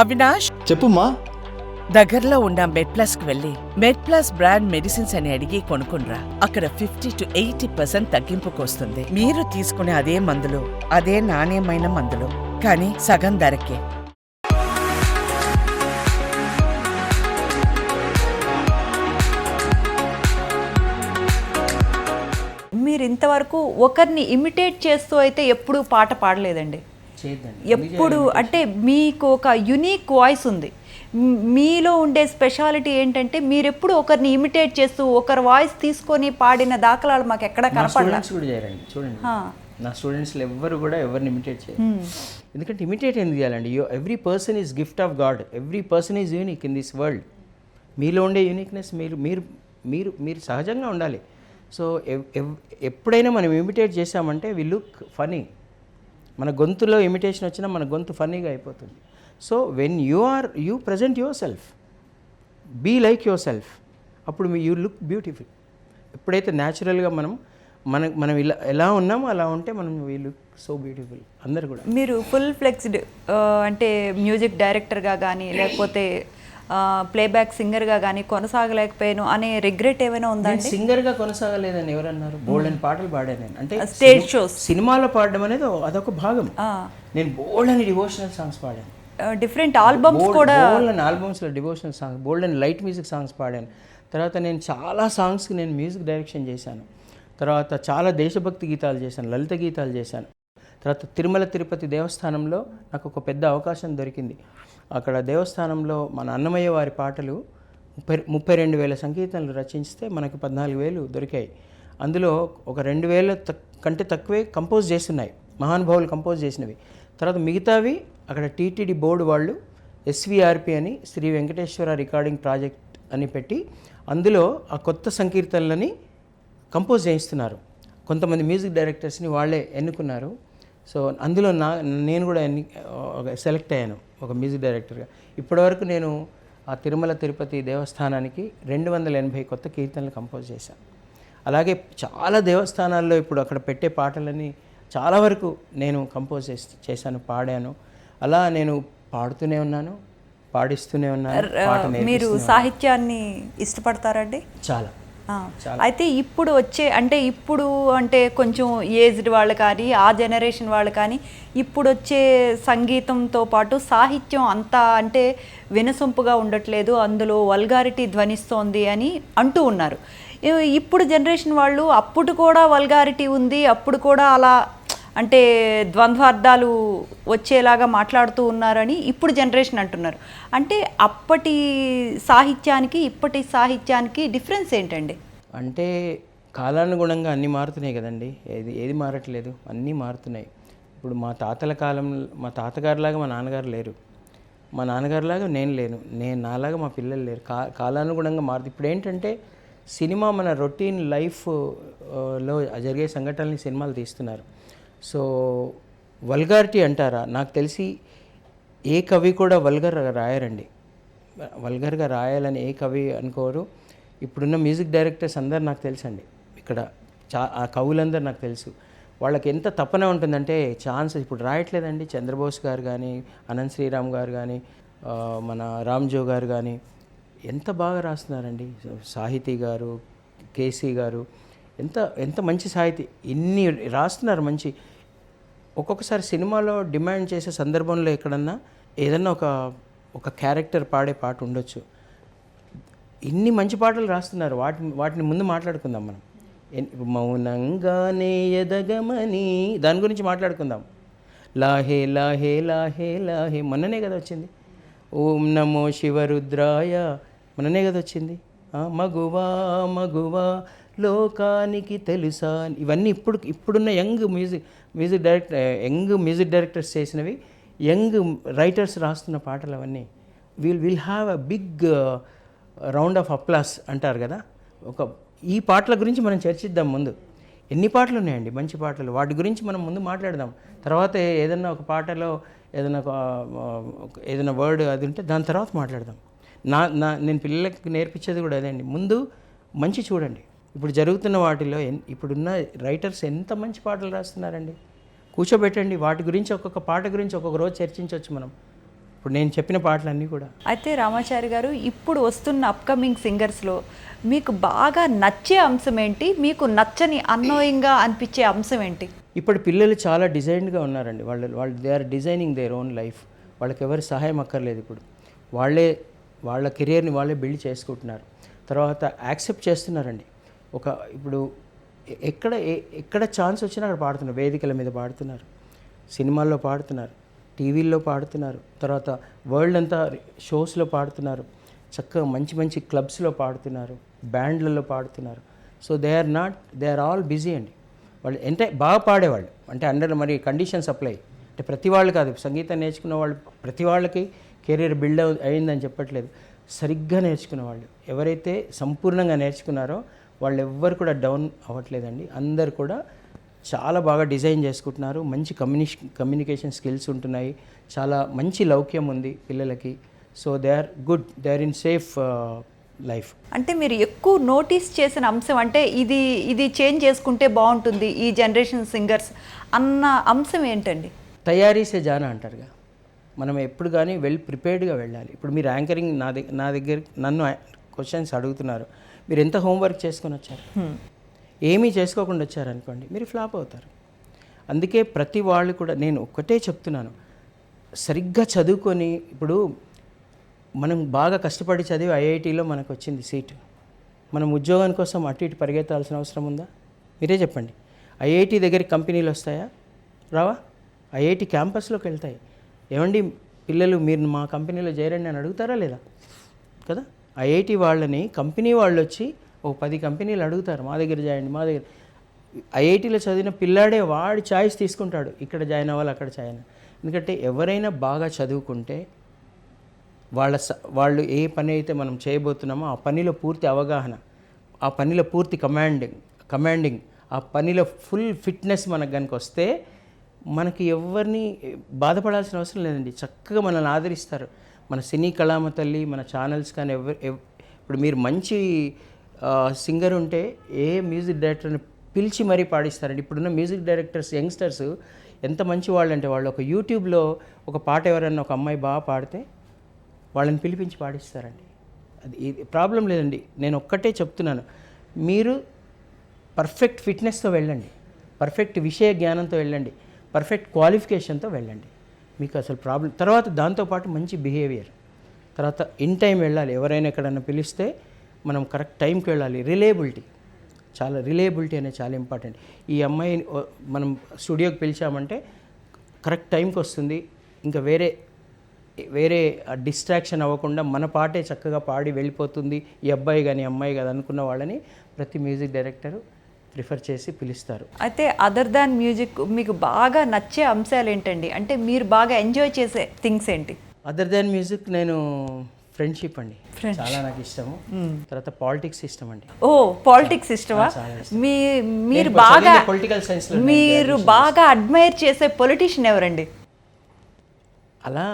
అవినాష్? చెప్పుమా దగ్గరలో ఉన్న మెడ్ ప్లస్కు వెళ్ళి మెడ్ ప్లస్ బ్రాండ్ మెడిసిన్స్ అని అడిగి కొనుక్కునరా అక్కడ ఫిఫ్టీ టు ఎయిటీ పర్సెంట్ తగ్గింపుకు వస్తుంది మీరు తీసుకునే అదే మందులు అదే నాణ్యమైన మందులు. కానీ సగం ధరకే. మీరు ఇంతవరకు ఒకరిని ఇమిటేట్ చేస్తూ అయితే ఎప్పుడూ పాట పాడలేదండి. ఎప్పుడు అంటే మీకు ఒక యునిక్ వాయిస్ ఉంది. మీలో ఉండే స్పెషాలిటీ ఏంటంటే మీరు ఎప్పుడు ఒకరిని ఇమిటేట్ చేస్తూ ఒకరి వాయిస్ తీసుకొని పాడిన దాఖలాలు మాకు ఎక్కడ కనపడలా? చూడండి. నా స్టూడెంట్స్లో ఎవ్వరు కూడా ఎవరిని ఇమిటేట్ చేయరు. ఎందుకంటే ఇమిటేట్ ఎందుకు చేయాలండి? You every person is gift of God every person is unique in this world మీలో ఉండే యూనిక్నెస్ మీరు మీరు మీరు మీరు సహజంగా ఉండాలి. సో ఎప్పుడైనా మనం ఇమిటేట్ చేసామంటే వి లుక్ ఫనీ మన గొంతులో ఇమిటేషన్ వచ్చినా మన గొంతు ఫన్నీగా అయిపోతుంది. So when you are you present your self be like your self అప్పుడు మీ యూ లుక్ బ్యూటిఫుల్ ఎప్పుడైతే న్యాచురల్గా మనం మన మనం ఇలా ఎలా ఉన్నామో అలా ఉంటే మనం వీ లుక్ సో బ్యూటిఫుల్ అందరు కూడా. మీరు ఫుల్ ఫ్లెక్స్డ్ uh, అంటే మ్యూజిక్ డైరెక్టర్గా కానీ లేకపోతే ప్లేబ్యాక్ సింగర్గా కానీ కొనసాగలేకపోయాను అనే రిగ్రెట్ ఏమైనా ఉందా సింగర్గా కొనసాగలేదని ఎవరన్నారు? బోల్డ్ పాటలు పాడాను నేను. అంటే స్టేజ్ సిని- షోస్ సినిమాలో పాడడం అనేది అదొక భాగం. నేను బోల్డ్ అని డివోషనల్ సాంగ్స్ పాడాను. డిఫరెంట్ ఆల్బమ్స్ కూడా bold and ఆల్బమ్స్లో devotional songs bold and light music songs పాడాను. తర్వాత నేను చాలా సాంగ్స్కి నేను మ్యూజిక్ డైరెక్షన్ చేశాను. తర్వాత చాలా దేశభక్తి గీతాలు చేశాను లలిత గీతాలు చేశాను. తర్వాత తిరుమల తిరుపతి దేవస్థానంలో నాకు ఒక పెద్ద అవకాశం దొరికింది. అక్కడ దేవస్థానంలో మన అన్నమయ్య వారి పాటలు ముప్పై ముప్పై రెండు వేల సంకీర్తనలు రచించితే మనకి పద్నాలుగు వేలు దొరికాయి. అందులో ఒక రెండు వేల తక్- కంటే తక్కువే కంపోజ్ చేస్తున్నాయి. మహానుభావులు కంపోజ్ చేసినవి. తర్వాత మిగతావి అక్కడ టీటీడీ బోర్డు వాళ్ళు ఎస్విఆర్పి అని శ్రీ వెంకటేశ్వర రికార్డింగ్ ప్రాజెక్ట్ అని పెట్టి అందులో ఆ కొత్త సంకీర్తనలని కంపోజ్ చేయిస్తున్నారు. కొంతమంది మ్యూజిక్ డైరెక్టర్స్ని వాళ్ళే ఎన్నుకున్నారు. సో అందులో నా నేను కూడా ఎన్ని ఒక సెలెక్ట్ అయ్యాను ఒక మ్యూజిక్ డైరెక్టర్గా. ఇప్పటివరకు నేను ఆ తిరుమల తిరుపతి దేవస్థానానికి రెండు వందల ఎనభై కొత్త కీర్తనలు కంపోజ్ చేశాను. అలాగే చాలా దేవస్థానాల్లో ఇప్పుడు అక్కడ పెట్టే పాటలని చాలా వరకు నేను కంపోజ్ చేసి చేశాను పాడాను. అలా నేను పాడుతూనే ఉన్నాను పాడిస్తూనే ఉన్నాను మీరు సాహిత్యాన్ని ఇష్టపడతారండి. చాలా. అయితే ఇప్పుడు వచ్చే అంటే ఇప్పుడు అంటే కొంచెం ఏజ్డ్ వాళ్ళు కానీ ఆ జనరేషన్ వాళ్ళు కానీ ఇప్పుడు వచ్చే సంగీతంతో పాటు సాహిత్యం అంతా అంటే వినసొంపుగా ఉండట్లేదు. అందులో వల్గారిటీ ధ్వనిస్తోంది అని అంటూ ఉన్నారు. ఇప్పుడు జనరేషన్ వాళ్ళు అప్పుడు కూడా వల్గారిటీ ఉంది అప్పుడు కూడా అలా అంటే ద్వంద్వార్థాలు వచ్చేలాగా మాట్లాడుతూ ఉన్నారని ఇప్పుడు జనరేషన్ అంటున్నారు. అంటే అప్పటి సాహిత్యానికి ఇప్పటి సాహిత్యానికి డిఫరెన్స్ ఏంటండి? అంటే కాలానుగుణంగా అన్నీ మారుతున్నాయి కదండి. ఏది ఏది మారట్లేదు అన్నీ మారుతున్నాయి. ఇప్పుడు మా తాతల కాలం మా తాతగారిలాగా మా నాన్నగారు లేరు. మా నాన్నగారిలాగా నేను లేను. నేను నాలాగా మా పిల్లలు లేరు. కా కాలానుగుణంగా మారుతుంది ఇప్పుడు ఏంటంటే సినిమా మన రొటీన్ లైఫ్లో జరిగే సంఘటనల్ని సినిమాలు తీస్తున్నారు. సో వల్గారిటీ అంటారా? నాకు తెలిసి ఏ కవి కూడా వల్గర్ రాయరండి. వల్గర్గా రాయాలని ఏ కవి అనుకోరు. ఇప్పుడున్న మ్యూజిక్ డైరెక్టర్స్ అందరు నాకు తెలుసండి. ఇక్కడ చా ఆ కవులందరూ నాకు తెలుసు. వాళ్ళకి ఎంత తపన ఉంటుందంటే ఛాన్స్ ఇప్పుడు రాయట్లేదండి. చంద్రబోస్ గారు కానీ అనంత్ శ్రీరామ్ గారు కానీ మన రామ్జో గారు కానీ ఎంత బాగా రాస్తున్నారండి. సాహితీ గారు కేసీ గారు ఎంత ఎంత మంచి సాహితీ ఇన్ని రాస్తున్నారు మంచి. ఒక్కొక్కసారి సినిమాలో డిమాండ్ చేసే సందర్భంలో ఎక్కడన్నా ఏదన్నా ఒక ఒక క్యారెక్టర్ పాడే పాట ఉండొచ్చు. ఇన్ని మంచి పాటలు రాస్తున్నారు. వాటిని వాటిని ముందు మాట్లాడుకుందాం మనం. మౌనంగానే ఎదగమని దాని గురించి మాట్లాడుకుందాం. లాహే లాహే లాహే లాహే మొన్ననే కదా వచ్చింది. ఓం నమో శివరుద్రాయ మొన్ననే కదా వచ్చింది. మగువా మగువా లోకానికి తెలుసా ఇవన్నీ ఇప్పుడు ఇప్పుడున్న young music music director young music directors చేసినవి యంగ్ రైటర్స్ రాస్తున్న పాటలు అవన్నీ. Will will have a big round of applause అంటారు కదా. ఒక ఈ పాటల గురించి మనం చర్చిద్దాం ముందు. ఎన్ని పాటలు ఉన్నాయండి? మంచి పాటలు. వాటి గురించి మనం ముందు మాట్లాడదాం. తర్వాత ఏదన్నా ఒక పాటలో ఏదైనా ఏదైనా వర్డ్ అది ఉంటే దాని తర్వాత మాట్లాడదాం. నా నా నేను పిల్లలకి నేర్పించేది కూడా అదే అండి. ముందు మంచి చూడండి. ఇప్పుడు జరుగుతున్న వాటిలో ఎన్- ఇప్పుడున్న రైటర్స్ ఎంత మంచి పాటలు రాస్తున్నారండి. కూర్చోబెట్టండి వాటి గురించి ఒక్కొక్క పాట గురించి ఒక్కొక్క రోజు చర్చించవచ్చు మనం. ఇప్పుడు నేను చెప్పిన పాటలన్నీ కూడా. అయితే రామాచారి గారు ఇప్పుడు వస్తున్న అప్కమింగ్ సింగర్స్లో మీకు బాగా నచ్చే అంశం ఏంటి? మీకు నచ్చని అన్నోయింగ్గా అనిపించే అంశం ఏంటి? ఇప్పుడు పిల్లలు చాలా డిజైన్డ్గా ఉన్నారండి. వాళ్ళు వాళ్ళు they are designing their own life వాళ్ళకి ఎవరి సహాయం అక్కర్లేదు ఇప్పుడు. వాళ్ళే వాళ్ళ కెరియర్ని వాళ్ళే బిల్డ్ చేసుకుంటున్నారు. తర్వాత యాక్సెప్ట్ చేస్తున్నారండి. ఒక ఇప్పుడు ఎక్కడ ఎక్కడ ఛాన్స్ వచ్చినా అక్కడ పాడుతున్నారు. వేదికల మీద పాడుతున్నారు. సినిమాల్లో పాడుతున్నారు. టీవీల్లో పాడుతున్నారు. తర్వాత వరల్డ్ అంతా షోస్లో పాడుతున్నారు. చక్కగా మంచి మంచి క్లబ్స్లో పాడుతున్నారు. బ్యాండ్లలో పాడుతున్నారు. So they are not they are all busy అండి. వాళ్ళు ఎంత బాగా పాడేవాళ్ళు. అంటే అండర్ మరి కండిషన్స్ అప్లై అంటే ప్రతి వాళ్ళు కాదు. సంగీతం నేర్చుకున్న వాళ్ళు ప్రతి వాళ్ళకి కెరీర్ బిల్డ్ అయిందని చెప్పట్లేదు. సరిగ్గా నేర్చుకున్న వాళ్ళు. ఎవరైతే సంపూర్ణంగా నేర్చుకున్నారో వాళ్ళు ఎవ్వరు కూడా డౌన్ అవ్వట్లేదండి. అందరు కూడా చాలా బాగా డిజైన్ చేసుకుంటున్నారు. మంచి కమ్యూనిష్ కమ్యూనికేషన్ స్కిల్స్ ఉంటున్నాయి. చాలా మంచి లౌక్యం ఉంది పిల్లలకి. So they are good. They are in safe life. అంటే మీరు ఎక్కువ నోటీస్ చేసిన అంశం అంటే ఇది ఇది చేంజ్ చేసుకుంటే బాగుంటుంది ఈ జనరేషన్ సింగర్స్ అన్న అంశం ఏంటండి? తయారీ సే జానా అంటారుగా మనం ఎప్పుడు కానీ వెల్ ప్రిపేర్డ్గా వెళ్ళాలి. ఇప్పుడు మీరు యాంకరింగ్ నా దగ్గర నా దగ్గర నన్ను క్వశ్చన్స్ అడుగుతున్నారు. మీరు ఎంత హోంవర్క్ చేసుకొని వచ్చారు? ఏమీ చేసుకోకుండా వచ్చారనుకోండి మీరు ఫ్లాప్ అవుతారు. అందుకే ప్రతి వాళ్ళు కూడా నేను ఒక్కటే చెప్తున్నాను సరిగ్గా చదువుకొని ఇప్పుడు మనం బాగా కష్టపడి చదివి ఐఐటీలో మనకు వచ్చింది సీటు. మనం ఉద్యోగం కోసం అటు ఇటు పరిగెత్తాల్సిన అవసరం ఉందా? మీరే చెప్పండి. ఐఐటి దగ్గర కంపెనీలు వస్తాయా? రావా? ఐఐటి క్యాంపస్లోకి వెళ్తాయి. ఏమండి పిల్లలు మీరు మా కంపెనీలో చేరండి అని అడుగుతారా లేదా? కదా? ఐఐటి వాళ్ళని కంపెనీ వాళ్ళు వచ్చి ఓ పది కంపెనీలు అడుగుతారు మా దగ్గర జాయిన్ మా దగ్గర. ఐఐటీలో చదివిన పిల్లాడే వాడి చాయిస్ తీసుకుంటాడు ఇక్కడ జాయిన్ అవ్వాలి అక్కడ జాయిన్ ఎందుకంటే ఎవరైనా బాగా చదువుకుంటే వాళ్ళ స- వాళ్ళు ఏ పని అయితే మనం చేయబోతున్నామో ఆ పనిలో పూర్తి అవగాహన ఆ పనిలో పూర్తి కమాండింగ్ కమాండింగ్ ఆ పనిలో ఫుల్ ఫిట్నెస్ మనకు కనుక వస్తే మనకి ఎవరిని బాధపడాల్సిన అవసరం లేదండి. చక్కగా మనల్ని ఆదరిస్తారు. మన సినీ కళామ తల్లి మన ఛానల్స్ కానీ ఎవరు ఇప్పుడు మీరు మంచి సింగర్ ఉంటే ఏ మ్యూజిక్ డైరెక్టర్ని పిలిచి మరీ పాడిస్తారండి. ఇప్పుడున్న మ్యూజిక్ డైరెక్టర్స్ యంగ్స్టర్స్ ఎంత మంచి వాళ్ళు అంటే వాళ్ళు ఒక యూట్యూబ్లో ఒక పాట ఎవరైనా ఒక అమ్మాయి బాగా పాడితే వాళ్ళని పిలిపించి పాడిస్తారండి. అది ప్రాబ్లం లేదండి. నేను ఒక్కటే చెప్తున్నాను. మీరు పర్ఫెక్ట్ ఫిట్నెస్తో వెళ్ళండి. పర్ఫెక్ట్ విషయ జ్ఞానంతో వెళ్ళండి. పర్ఫెక్ట్ క్వాలిఫికేషన్తో వెళ్ళండి. మీకు అసలు ప్రాబ్లం తర్వాత దాంతోపాటు మంచి బిహేవియర్ తర్వాత ఇన్ టైం వెళ్ళాలి. ఎవరైనా ఎక్కడన్నా పిలిస్తే మనం కరెక్ట్ టైంకి వెళ్ళాలి. రిలేబిలిటీ చాలా రిలేబిలిటీ అనేది చాలా ఇంపార్టెంట్ ఈ అమ్మాయి మనం స్టూడియోకి పిలిచామంటే కరెక్ట్ టైంకి వస్తుంది. ఇంకా వేరే వేరే డిస్ట్రాక్షన్ అవ్వకుండా మన పాటే చక్కగా పాడి వెళ్ళిపోతుంది. ఈ అబ్బాయి కానీ అమ్మాయి కానీ అనుకున్న వాళ్ళని ప్రతి మ్యూజిక్ డైరెక్టరు ప్రిఫర్ చేసి పిలుస్తారు. అయితే అదర్ దాన్ మ్యూజిక్ మీకు బాగా నచ్చే అంశాలు ఏంటండి? అంటే మీరు బాగా ఎంజాయ్ చేసే థింగ్స్ ఏంటి? అదర్ దాన్ మ్యూజిక్ నేను ఫ్రెండ్షిప్ అండి. చాలా నాకు ఇష్టము. తర్వాత పాలిటిక్స్ ఇష్టం అండి. ఓ పాలిటిక్స్ ఇష్టమా? మీ మీరు బాగా చదివింది political science లో నేను మీరు బాగా అడ్మైర్ చేసే పొలిటీషియన్ ఎవరండి? అలా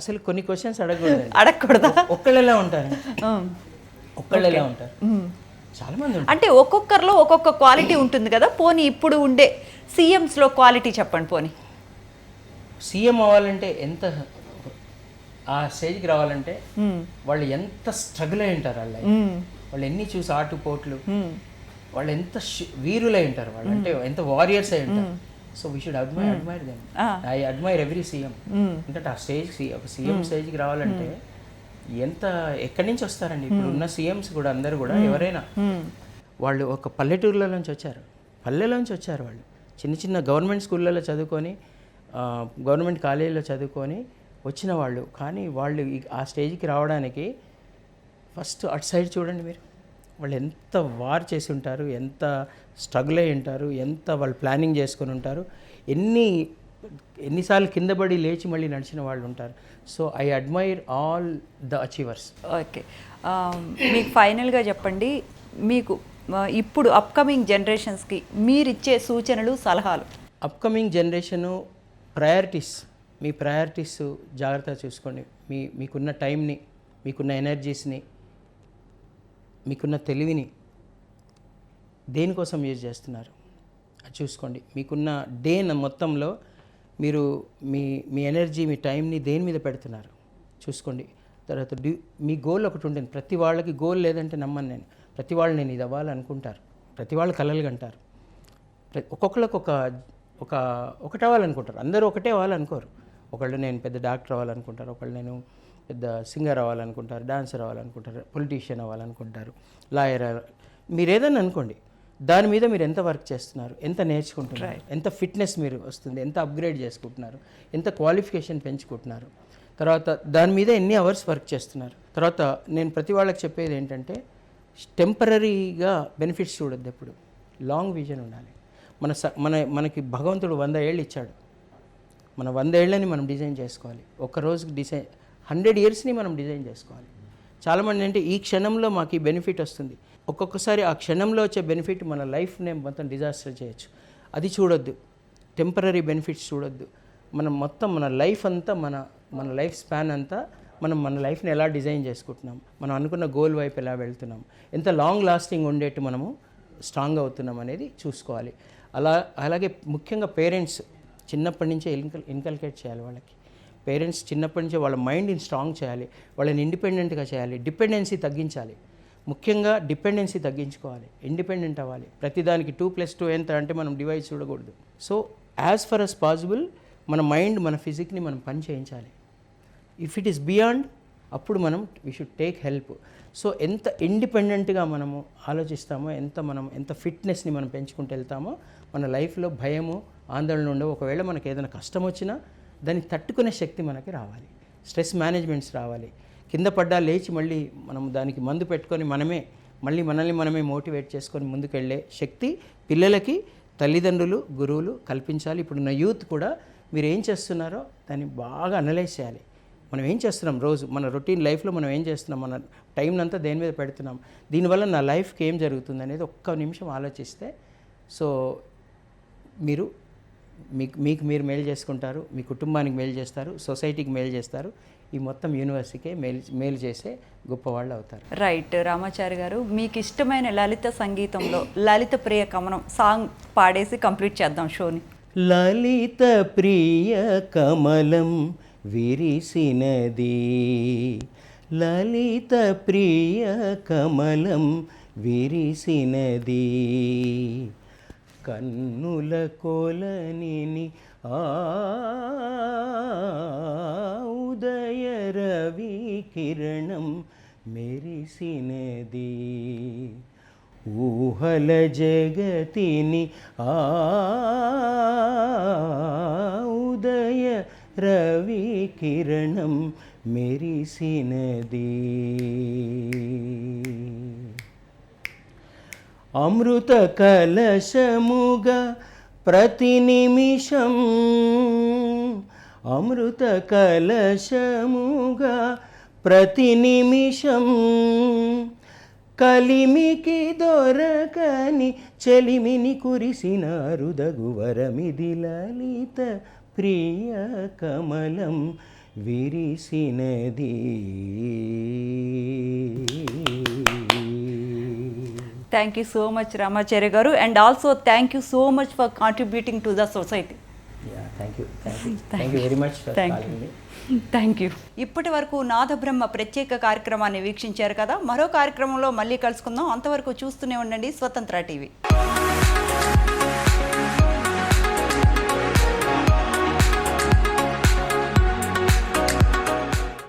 అసలు కొన్ని క్వశ్చన్స్ అడగకూడదు అడగకూడదా? ఒక్కళ్ళు ఎలా ఉంటారు. ఉమ్. ఒక్కళ్ళు ఎలా ఉంటారు. చాలా మంది ఉంటారు. అంటే ఒక్కొక్కరిలో ఒక్కొక్క క్వాలిటీ ఉంటుంది కదా పోనీ ఇప్పుడు ఉండే సీఎంస్లో క్వాలిటీ చెప్పండి పోనీ. సీఎం అవ్వాలంటే ఎంత ఆ స్టేజ్కి రావాలంటే వాళ్ళు ఎంత స్ట్రగుల్ అయి ఉంటారు వాళ్ళ వాళ్ళు ఎన్ని చూసి ఆటుపోట్లు వాళ్ళు ఎంత వీరులై ఉంటారు వాళ్ళు. అంటే ఎంత వారియర్స్ అయి ఉంటారు. So we should admire admire them I admire every CM ఎందుకంటే ఆ స్టేజ్కి ఒక సీఎం స్టేజ్కి రావాలంటే ఎంత ఎక్కడి నుంచి వస్తారండి? ఇప్పుడు ఉన్న సీఎంస్ కూడా అందరూ కూడా ఎవరైనా. వాళ్ళు ఒక పల్లెటూరులో నుంచి వచ్చారు. పల్లెలోంచి వచ్చారు వాళ్ళు. చిన్న చిన్న గవర్నమెంట్ స్కూళ్ళలో చదువుకొని గవర్నమెంట్ కాలేజీలో చదువుకొని వచ్చిన వాళ్ళు. కానీ వాళ్ళు ఆ స్టేజ్కి రావడానికి ఫస్ట్ అటు సైడ్ చూడండి మీరు. వాళ్ళు ఎంత వార్ చేసి ఉంటారు ఎంత స్ట్రగుల్ అయి ఉంటారు ఎంత వాళ్ళు ప్లానింగ్ చేసుకొని ఉంటారు. ఎన్ని ఎన్నిసార్లు కింద పడి లేచి మళ్ళీ నడిచిన వాళ్ళు ఉంటారు. So I admire all the achievers okay. మీకు ఫైనల్గా చెప్పండి. మీకు ఇప్పుడు అప్కమింగ్ జనరేషన్స్కి మీరిచ్చే సూచనలు సలహాలు. అప్కమింగ్ జనరేషను ప్రయారిటీస్ మీ ప్రయారిటీస్ జాగ్రత్తగా చూసుకోండి. మీ మీకున్న టైంని మీకున్న ఎనర్జీస్ని మీకున్న తెలివిని దేనికోసం యూజ్ చేస్తున్నారు? అది చూసుకోండి. మీకున్న డే మొత్తంలో మీరు మీ మీ ఎనర్జీ మీ టైంని దేని మీద పెడుతున్నారు? చూసుకోండి. తర్వాత డ్యూ మీ గోల్ ఒకటి ఉంటుంది. ప్రతి వాళ్ళకి గోల్ లేదంటే నమ్మను నేను. ప్రతి వాళ్ళు నేను ఇది అవ్వాలనుకుంటారు. ప్రతి వాళ్ళు కలలు కంటారు ప్ర- ఒక్కొక్కరికి ఒక ఒక ఒకటి అవ్వాలనుకుంటారు. అందరూ ఒకటే అవ్వాలనుకోరు. ఒకళ్ళు నేను పెద్ద డాక్టర్ అవ్వాలనుకుంటారు. ఒకళ్ళు నేను పెద్ద సింగర్ అవ్వాలనుకుంటారు. డాన్సర్ అవ్వాలనుకుంటారు. పొలిటీషియన్ అవ్వాలనుకుంటారు. లాయర్ మీరు ఏదైనా అనుకోండి. దాని మీద మీరు ఎంత వర్క్ చేస్తున్నారు? ఎంత నేర్చుకుంటున్నారు? ఎంత ఫిట్నెస్ మీరు వస్తుంది? ఎంత అప్గ్రేడ్ చేసుకుంటున్నారు? ఎంత క్వాలిఫికేషన్ పెంచుకుంటున్నారు? తర్వాత దాని మీద ఎన్ని అవర్స్ వర్క్ చేస్తున్నారు? తర్వాత నేను ప్రతి వాళ్ళకి చెప్పేది ఏంటంటే టెంపరీగా బెనిఫిట్స్ చూడొద్దు ఎప్పుడు. లాంగ్ విజన్ ఉండాలి. మన స మన మనకి భగవంతుడు వంద ఏళ్ళు ఇచ్చాడు. మన వంద ఏళ్ళని మనం డిజైన్ చేసుకోవాలి. ఒక రోజుకి డిజైన్ హండ్రెడ్ ఇయర్స్ని మనం డిజైన్ చేసుకోవాలి. చాలామంది అంటే ఈ క్షణంలో మాకు ఈ బెనిఫిట్ వస్తుంది. ఒక్కొక్కసారి ఆ క్షణంలో వచ్చే బెనిఫిట్ మన లైఫ్నే మొత్తం డిజాస్టర్ చేయొచ్చు. అది చూడొద్దు. టెంపరీ బెనిఫిట్స్ చూడొద్దు. మనం మొత్తం మన లైఫ్ అంతా మన మన లైఫ్ స్పాన్ అంతా మనం మన లైఫ్ని ఎలా డిజైన్ చేసుకుంటున్నాం? మనం అనుకున్న గోల్ వైపు ఎలా వెళ్తున్నాం? ఎంత లాంగ్ లాస్టింగ్ ఉండేట్టు మనము స్ట్రాంగ్ అవుతున్నాం అనేది చూసుకోవాలి. అలా అలాగే ముఖ్యంగా పేరెంట్స్ చిన్నప్పటి నుంచే ఇన్కల్ ఇన్కల్కేట్ చేయాలి వాళ్ళకి. పేరెంట్స్ చిన్నప్పటి నుంచే వాళ్ళ మైండ్ని స్ట్రాంగ్ చేయాలి. వాళ్ళని ఇండిపెండెంట్గా చేయాలి. డిపెండెన్సీ తగ్గించాలి. ముఖ్యంగా డిపెండెన్సీ తగ్గించుకోవాలి ఇండిపెండెంట్ అవ్వాలి. ప్రతిదానికి టూ ప్లస్ టూ ఎంత అంటే మనం డివైస్ చూడకూడదు. So as far as possible మన మైండ్ మన ఫిజిక్ని మనం పని చేయించాలి. ఇఫ్ ఇట్ ఈస్ బియాండ్ అప్పుడు మనం we should take help. So ఎంత ఇండిపెండెంట్గా మనము ఆలోచిస్తామో ఎంత మనం ఎంత ఫిట్నెస్ని మనం పెంచుకుంటూ వెళ్తామో మన లైఫ్లో భయము ఆందోళన ఉండవు. ఒకవేళ మనకి ఏదైనా కష్టం వచ్చినా దాన్ని తట్టుకునే శక్తి మనకి రావాలి. స్ట్రెస్ మేనేజ్మెంట్స్ రావాలి. కింద పడ్డా లేచి మళ్ళీ మనం దానికి మందు పెట్టుకొని మనమే మళ్ళీ మనల్ని మనమే మోటివేట్ చేసుకొని ముందుకెళ్ళే శక్తి పిల్లలకి తల్లిదండ్రులు గురువులు కల్పించాలి. ఇప్పుడున్న యూత్ కూడా మీరు ఏం చేస్తున్నారో దాన్ని బాగా అనలైజ్ చేయాలి. మనం ఏం చేస్తున్నాం రోజు? మన రొటీన్ లైఫ్లో మనం ఏం చేస్తున్నాం? మన టైం అంతా దేని మీద పెడుతున్నాం? దీనివల్ల నా లైఫ్కి ఏం జరుగుతుంది అనేది ఒక్క నిమిషం ఆలోచిస్తే సో మీరు మీకు మీకు మీరు మేలు చేసుకుంటారు మీ కుటుంబానికి మేలు చేస్తారు సొసైటీకి మేలు చేస్తారు. ఈ మొత్తం యూనివర్సిటీకే మేలు మేలు చేసే గొప్పవాళ్ళు అవుతారు. రైట్ రామాచారి గారు మీకు ఇష్టమైన లలిత సంగీతంలో లలిత ప్రియ కమనం సాంగ్ పాడేసి కంప్లీట్ చేద్దాం షోని. లలిత ప్రియ కమలం విరిసినది. లలిత ప్రియ కమలం విరిసినది. కన్నుల కొలనిని ఆ కిరణం మెరిసినది. ఊహల జగతిని ఆ ఉదయ రవి కిరణం మెరిసినది. అమృత కలశముగా ప్రతి నిమిషం అమృత కలశముగా ప్రతి నిమిషం కలిమికి దొరకని చెలిమిని కురిసిన రుదగువరమిది లలిత ప్రియ కమలం విరిసినది. Thank you so much Ramacharya garu and also thank you so much for contributing to the society thank you thank you very much thank you ఇప్పటి వరకు నాదబ్రహ్మ ప్రత్యేక కార్యక్రమాన్ని వీక్షించారు కదా? మరో కార్యక్రమంలో మళ్ళీ కలుసుకుందాం. అంతవరకు చూస్తూనే ఉండండి స్వతంత్ర టీవీ.